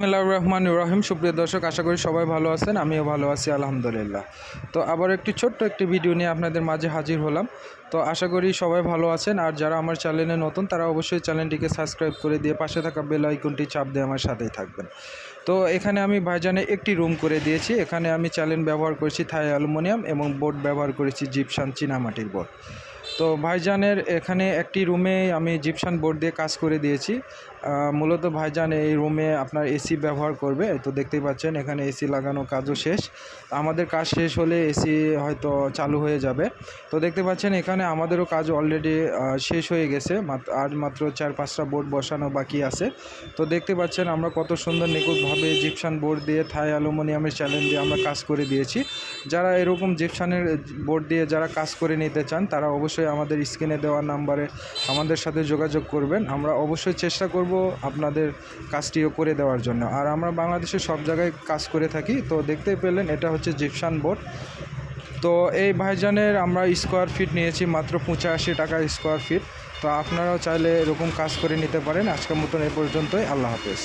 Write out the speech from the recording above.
বিসমিল্লাহ রহমান রহিম। সুপ্রিয় দর্শক, আশা করি সবাই ভালো আছেন, আমিও ভালো আছি, আলহামদুলিল্লাহ। তো আবার একটি ছোট্ট একটি ভিডিও নিয়ে আপনাদের মাঝে হাজির হলাম। তো আশা করি সবাই ভালো আছেন, আর যারা আমার চ্যানেলে নতুন, তারা অবশ্যই চ্যানেলটিকে সাবস্ক্রাইব করে দিয়ে পাশে থাকা বেল আইকনটি চাপ দিয়ে আমার সাথেই থাকবেন। তো এখানে আমি ভাইজানে একটি রুম করে দিয়েছি। এখানে আমি চ্যানেল ব্যবহার করেছি থাই অ্যালুমিনিয়াম এবং বোর্ড ব্যবহার করেছি জিপসান চীনামাটির বোর্ড। তো ভাইজানের এখানে একটি রুমে আমি জিপসান বোর্ড দিয়ে কাজ করে দিয়েছি। মূলত ভাইজান এই রুমে আপনার এসি ব্যবহার করবে। তো দেখতেই পাচ্ছেন, এখানে এসি লাগানো কাজও শেষ। আমাদের কাজ শেষ হলে এসি হয়তো চালু হয়ে যাবে। তো দেখতে পাচ্ছেন, এখানে আমাদেরও কাজ অলরেডি শেষ হয়ে গেছে। আর মাত্র চার পাঁচটা বোর্ড বসানো বাকি আছে। তো দেখতে পাচ্ছেন, আমরা কত সুন্দর নিখুঁতভাবে জিপসান বোর্ড দিয়ে থাই অ্যালুমিনিয়ামের চ্যালেঞ্জ দিয়ে আমরা কাজ করে দিয়েছি। যারা এরকম জিপসানের বোর্ড দিয়ে যারা কাজ করে নিতে চান, তারা অবশ্যই আমাদের স্ক্রিনে দেওয়া নাম্বারে আমাদের সাথে যোগাযোগ করবেন। আমরা অবশ্যই চেষ্টা করব আপনাদের কাজটিও করে দেওয়ার জন্য। আর আমরা বাংলাদেশের সব জায়গায় কাজ করে থাকি। তো দেখতেই পেলেন, এটা হচ্ছে জিপসান বোর্ড। তো এই ভাইজানের আমরা স্কোয়ার ফিট নিয়েছি, মাত্র পঁচাশি টাকা স্কোয়ার ফিট। তো আপনারাও চাইলে এরকম কাজ করে নিতে পারেন। আজকের মতন এ পর্যন্তই। আল্লাহ হাফেজ।